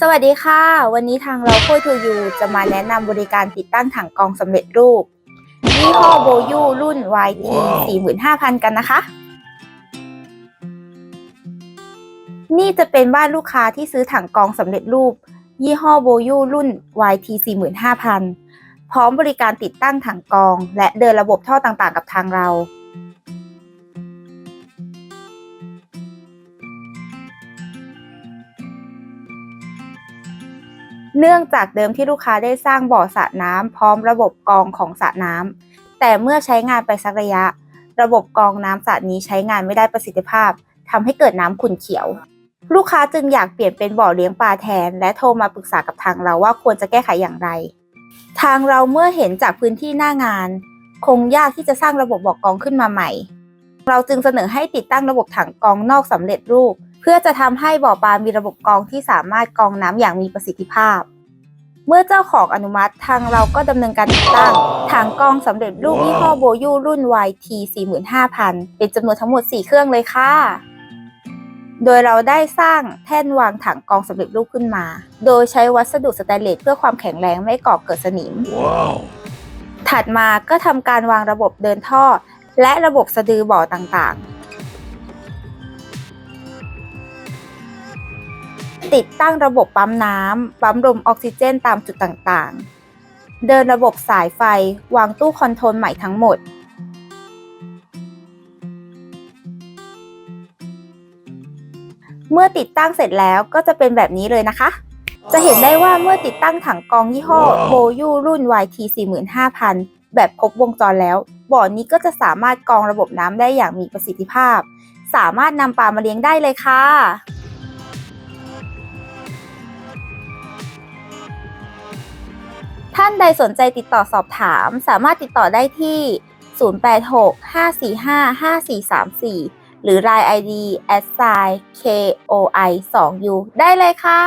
สวัสดีค่ะ วันนี้ทางเราคุยทูยูจะมาแนะนำบริการติดตั้งถังกรองสำเร็จรูปยี่ห้อโบยูรุ่น YT 45,000 กันนะคะ นี่จะเป็นบ้านลูกค้าที่ซื้อถังกรองสำเร็จรูป ยี่ห้อโบยูรุ่น YT 45,000 พร้อมบริการติดตั้งถังกรอง และเดินระบบท่อต่างๆ กับทางเรา เนื่องจากเดิมที่ลูกค้าได้สร้างบ่อสระน้ำพร้อมระบบกรองของสระน้ำแต่เมื่อใช้งานไปสักระยะ ระบบกรองน้ำสระนี้ใช้งานไม่ได้ประสิทธิภาพทำให้เกิดน้ำขุ่นเขียว ลูกค้าจึงอยากเปลี่ยนเป็นบ่อเลี้ยงปลาแทน และโทรมาปรึกษากับทางเราว่าควรจะแก้ไขอย่างไร ทางเราเมื่อเห็นจากพื้นที่หน้างาน คงยากที่จะสร้างระบบบ่อกรองขึ้นมาใหม่ เราจึงเสนอให้ติดตั้งระบบถังกรองนอกสำเร็จรูปเพื่อจะทำให้บ่อปลามีระบบกรองที่สามารถกรองน้ำอย่างมีประสิทธิภาพ เมื่อเจ้าของอนุมัติทางเราก็ดำเนินการติดตั้งถังกรองสำเร็จรูปยี่ห้อโบยูรุ่น YT 45,000 เป็นจำนวนทั้งหมด 4 เครื่องเลยค่ะ โดยเราได้สร้างแท่นวางถังกรองสำเร็จรูปขึ้นมา โดยใช้วัสดุสแตนเลสเพื่อความแข็งแรงไม่ก่อเกิดสนิม Wow. ถัดมาก็ทำการวางระบบเดินท่อ และระบบสะดือบ่อต่างๆ ติดตั้งระบบปั๊มน้ำ ปั๊มลมออกซิเจนตามจุดต่างๆ เดินระบบสายไฟ วางตู้คอนโทรลใหม่ทั้งหมด เมื่อติดตั้งเสร็จแล้วก็จะเป็นแบบนี้เลยนะคะ จะเห็นได้ว่าเมื่อติดตั้งถังกองยี่ห้อโบยูรุ่น YT 45,000 แบบครบวงจรแล้ว บ่อนี้ก็จะสามารถกรองระบบน้ำได้อย่างมีประสิทธิภาพ สามารถนำปลามาเลี้ยงได้เลยค่ะ ท่านใดสนใจติดต่อสอบถาม สามารถติดต่อได้ที่ 086-545-5434 หรือ Line ID koi 2u ได้เลยค่ะ